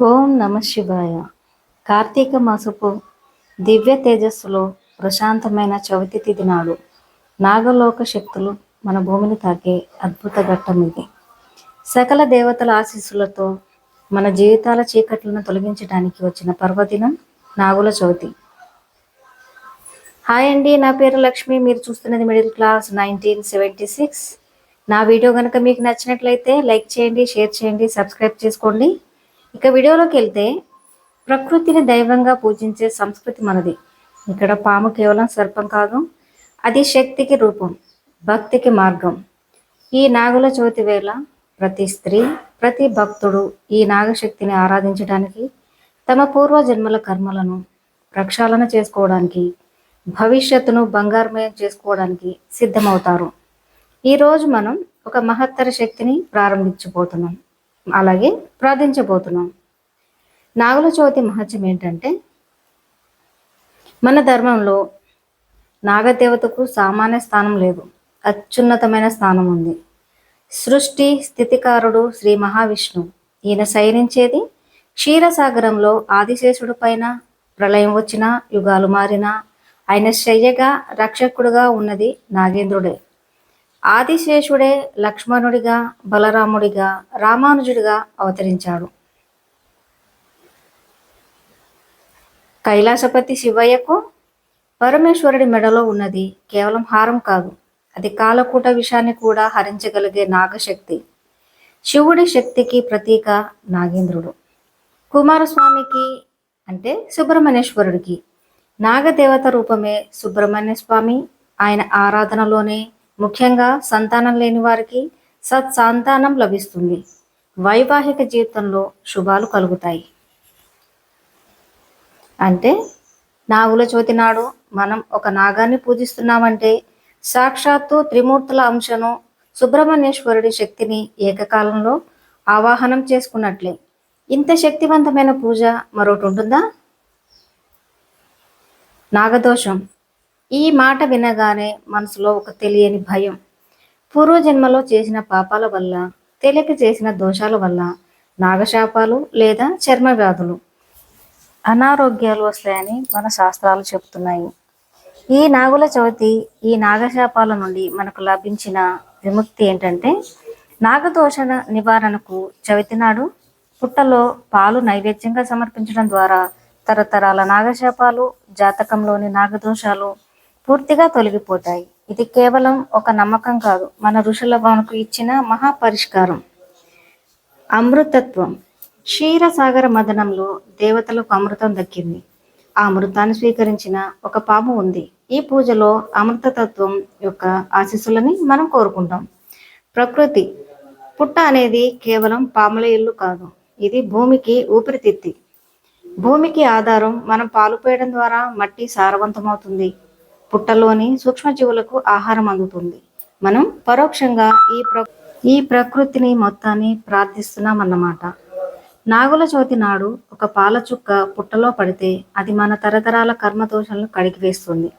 ఓం నమ శివాయ. కార్తీక మాసపు దివ్య తేజస్సులో ప్రశాంతమైన చవితి తిథి నాడు నాగలోక శక్తులు మన భూమిని తాకే అద్భుత ఘట్టం ఇది. సకల దేవతల ఆశీస్సులతో మన జీవితాల చీకట్లను తొలగించడానికి వచ్చిన పర్వదినం నాగుల చవితి. హాయ్ అండి నా పేరు లక్ష్మి. మీరు చూస్తున్నది middle class nineteen seventy six. నా వీడియో కనుక మీకు నచ్చినట్లయితే లైక్ చేయండి షేర్ చేయండి సబ్స్క్రైబ్ చేసుకోండి. ఇక వీడియోలోకి వెళ్తే ప్రకృతిని దైవంగా పూజించే సంస్కృతి మనది. ఇక్కడ పాము కేవలం సర్పం కాదు అది శక్తికి రూపం భక్తికి మార్గం. ఈ నాగుల చవితి వేళ ప్రతి స్త్రీ ప్రతి భక్తుడు ఈ నాగశక్తిని ఆరాధించడానికి తమ పూర్వ జన్మల కర్మలను ప్రక్షాళన చేసుకోవడానికి భవిష్యత్తును బంగారమయం చేసుకోవడానికి సిద్ధమవుతారు. ఈరోజు మనం ఒక మహత్తర శక్తిని ప్రారంభించబోతున్నాం. అలాగే ప్రార్థించబోతున్నాం. నాగుల చవితి మహత్యం ఏంటంటే మన ధర్మంలో నాగదేవతకు సామాన్య స్థానం లేదు. అత్యున్నతమైన స్థానం ఉంది. సృష్టి స్థితికారుడు శ్రీ మహావిష్ణు. ఈయన శయనించేది క్షీరసాగరంలో ఆదిశేషుడు పైన ప్రళయం వచ్చినా యుగాలు మారినా ఆయన శయ్యగా రక్షకుడుగా ఉన్నది నాగేంద్రుడే. ఆదిశేషుడే లక్ష్మణుడిగా బలరాముడిగా రామానుజుడిగా అవతరించాడు. కైలాసపతి శివయ్యకు పరమేశ్వరుడి మెడలో ఉన్నది కేవలం హారం కాదు. అది కాలకూట విషాన్ని కూడా హరించగలిగే నాగశక్తి. శివుడి శక్తికి ప్రతీక నాగేంద్రుడు. కుమారస్వామికి అంటే సుబ్రహ్మణ్యేశ్వరుడికి. నాగదేవత రూపమే సుబ్రహ్మణ్య స్వామి ఆయన ఆరాధనలోనే ముఖ్యంగా సంతానం లేని వారికి సత్సంతానం లభిస్తుంది. వైవాహిక జీవితంలో శుభాలు కలుగుతాయి. అంటే నాగుల చవితి నాడు మనం ఒక నాగాన్ని పూజిస్తున్నామంటే సాక్షాత్తు త్రిమూర్తుల అంశను సుబ్రహ్మణ్యేశ్వరుడి శక్తిని ఏకకాలంలో ఆవాహనం చేసుకున్నట్లే. ఇంత శక్తివంతమైన పూజ మరొకటి ఉంటుందా? నాగదోషం. ఈ మాట వినగానే మనసులో ఒక తెలియని భయం. పూర్వజన్మలో చేసిన పాపాల వల్ల తెలియక చేసిన దోషాల వల్ల నాగశాపాలు లేదా చర్మ వ్యాధులు అనారోగ్యాలు వస్తాయని మన శాస్త్రాలు చెబుతున్నాయి. ఈ నాగుల చవితి ఈ నాగశాపాల నుండి మనకు లభించిన విముక్తి ఏంటంటే నాగదోషణ నివారణకు చవితి నాడు పుట్టలో పాలు నైవేద్యంగా సమర్పించడం ద్వారా తరతరాల నాగశాపాలు జాతకంలోని నాగదోషాలు పూర్తిగా తొలగిపోతాయి. ఇది కేవలం ఒక నమ్మకం కాదు. మన ఋషుల మనకు ఇచ్చిన మహాపరిష్కారం. అమృతత్వం. క్షీరసాగర మదనంలో దేవతలకు అమృతం దక్కింది. ఆ అమృతాన్ని స్వీకరించిన ఒక పాము ఉంది. ఈ పూజలో అమృతతత్వం యొక్క ఆశీస్సులని మనం కోరుకుంటాం. ప్రకృతి. పుట్ట అనేది కేవలం పాముల ఇల్లు కాదు. ఇది భూమికి ఊపిరితిత్తి. భూమికి ఆధారం మనం పాలు పోయడం ద్వారా మట్టి సారవంతమవుతుంది. పుట్టలోని సూక్ష్మజీవులకు ఆహారం అందుతుంది. మనం పరోక్షంగా ఈ ప్ర ఈ ప్రకృతిని మొత్తాన్ని ప్రార్థిస్తున్నాం అన్నమాట నాగుల చవితి నాడు ఒక పాలచుక్క పుట్టలో పడితే అది మన తరతరాల కర్మదోషాలను కడిగివేస్తుంది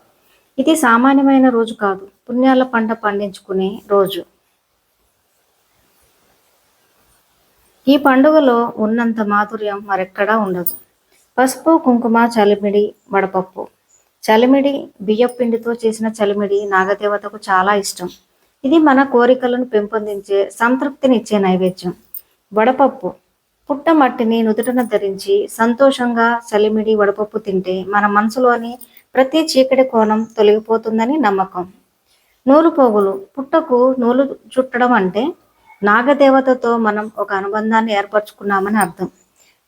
ఇది సామాన్యమైన రోజు కాదు పుణ్యాల పంట పండించుకునే రోజు. ఈ పండుగలో ఉన్నంత మాధుర్యం మరెక్కడా ఉండదు. పసుపు కుంకుమ చలిమిడి వడపప్పు. చలిమిడి బియ్యపిండితో చేసిన చలిమిడి నాగదేవతకు చాలా ఇష్టం. ఇది మన కోరికలను పెంపొందించే సంతృప్తినిచ్చే నైవేద్యం. వడపప్పు. పుట్ట మట్టిని నుదుటన ధరించి సంతోషంగా చలిమిడి వడపప్పు తింటే మన మనసులోని ప్రతి చీకటి కోణం తొలగిపోతుందని నమ్మకం. నూలు పోగులు. పుట్టకు నూలు చుట్టడం అంటే నాగదేవతతో మనం ఒక అనుబంధాన్ని ఏర్పరచుకున్నామని అర్థం.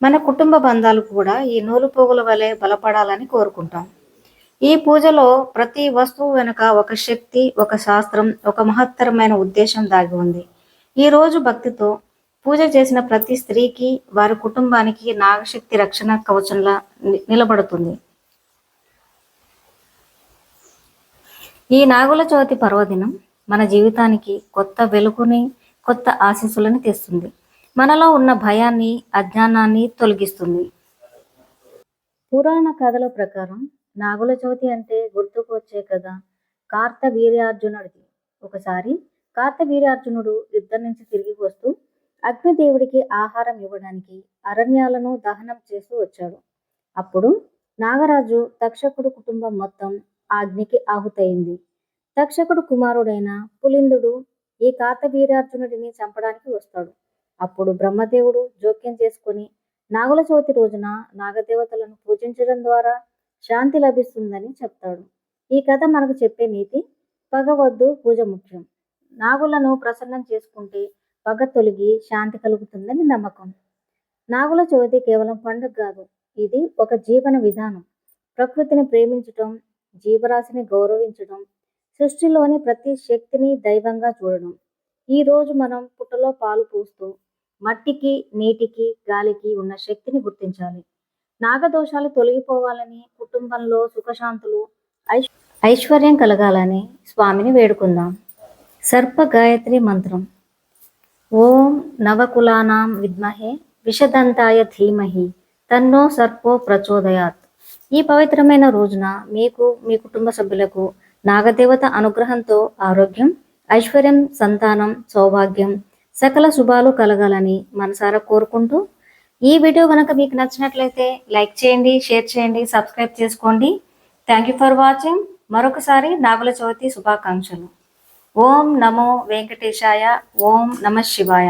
మన కుటుంబ బంధాలు కూడా ఈ నూలు పోగుల వలె బలపడాలని కోరుకుంటాం. ఈ పూజలో ప్రతి వస్తువు వెనుక ఒక శక్తి ఒక శాస్త్రం ఒక మహత్తరమైన ఉద్దేశం దాగి ఉంది. ఈ రోజు భక్తితో పూజ చేసిన ప్రతి స్త్రీకి వారి కుటుంబానికి నాగశక్తి రక్షణ కవచంలా ని- నిలబడుతుంది. ఈ నాగుల చవితి పర్వదినం మన జీవితానికి కొత్త వెలుగుని కొత్త ఆశీస్సులను తెస్తుంది. మనలో ఉన్న భయాన్ని అజ్ఞానాన్ని తొలగిస్తుంది. పురాణ కథల ప్రకారం నాగుల చవితి అంటే గుర్తుకు వచ్చే కదా కార్త వీర్యార్జునుడిది ఒకసారి కార్త వీర్యార్జునుడు యుద్ధం నుంచి తిరిగి వస్తూ అగ్నిదేవుడికి ఆహారం ఇవ్వడానికి అరణ్యాలను దహనం చేస్తూ వచ్చాడు. అప్పుడు నాగరాజు తక్షకుడు కుటుంబం మొత్తం అగ్నికి ఆహుతయింది. తక్షకుడు కుమారుడైన పులిందుడు ఈ కాతవీరార్జునుడిని చంపడానికి వస్తాడు. అప్పుడు బ్రహ్మదేవుడు జోక్యం చేసుకొని నాగుల చవితి రోజున నాగదేవతలను పూజించడం ద్వారా శాంతి లభిస్తుందని చెప్తాడు. ఈ కథ మనకు చెప్పే నీతి పగ వద్దు పూజ ముఖ్యం. నాగులను ప్రసన్నం చేసుకుంటే పగ తొలగి శాంతి కలుగుతుందని నమ్మకం. నాగుల చవితి కేవలం పండుగ కాదు ఇది ఒక జీవన విధానం. ప్రకృతిని ప్రేమించటం జీవరాశిని గౌరవించడం సృష్టిలోని ప్రతి శక్తిని దైవంగా చూడడం ఈ రోజు మనం పుట్టలో పాలు పూస్తూ మట్టికి నీటికి గాలికి ఉన్న శక్తిని గుర్తించాలి. నాగదోషాలు తొలగిపోవాలని కుటుంబంలో సుఖశాంతులు ఐశ్వర్యం కలగాలని స్వామిని వేడుకుందాం. సర్ప గాయత్రి మంత్రం. ఓం నవకులానాం విద్మహే విషదంతాయ ధీమహి తన్నో సర్పో ప్రచోదయాత్. ఈ పవిత్రమైన రోజున మీకు మీ కుటుంబ సభ్యులకు నాగదేవత అనుగ్రహంతో ఆరోగ్యం ఐశ్వర్యం సంతానం సౌభాగ్యం సకల శుభాలు కలగాలని మనసారా కోరుకుంటూ ఈ వీడియో కనుక మీకు నచ్చినట్లయితే లైక్ చేయండి షేర్ చేయండి సబ్స్క్రైబ్ చేసుకోండి. థ్యాంక్ యూ ఫర్ వాచింగ్ మరొకసారి నాగుల చవితి శుభాకాంక్షలు. ఓం నమో వెంకటేశాయ ఓం నమ శివాయ.